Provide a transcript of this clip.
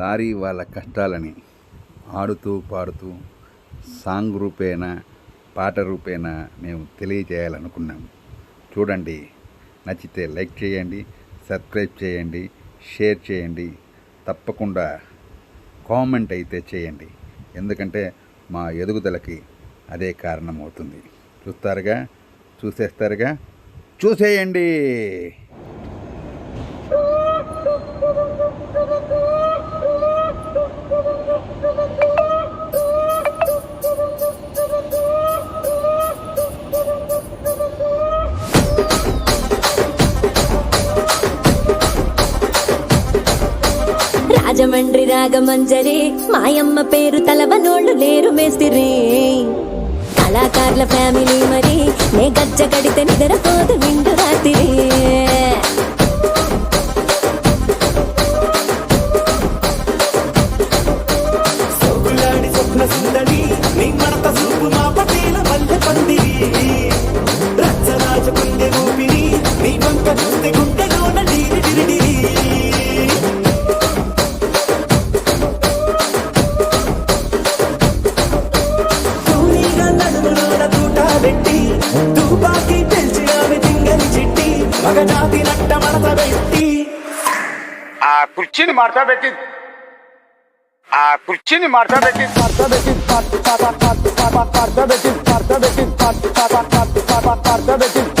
Lorry వాళ్ళ కష్టాలని ఆడుతూ పాడుతూ సాంగ్ రూపేణ పాట రూపేణ మేము తెలియజేయాలనుకున్నాం. చూడండి నచ్చితే లైక్ చేయండి సబ్స్క్రైబ్ చేయండి షేర్ చేయండి తప్పకుండా కామెంట్ అయితే చేయండి. ఎందుకంటే మా ఎదుగుదలకి అదే కారణం అవుతుంది చూస్తారుగా? చూసేస్తారుగా? చూసేయండి! రాజమండ్రి రాగమంజరి మాయమ్మ పేరు తలవనోళ్ళు లేరు మేస్తిరి. కళాకారుల ఫ్యామిలీ మరి నే గజ్జ కడితే నిద్రపోదు నిండు రాత్రి. ఆ కుర్చీని మార్చా పెట్టి ఆ కుర్చీని మార్చా పెట్టి మార్చా పెట్టి మార్చా పెట్టి మార్చా పెట్టి మార్చా పెట్టి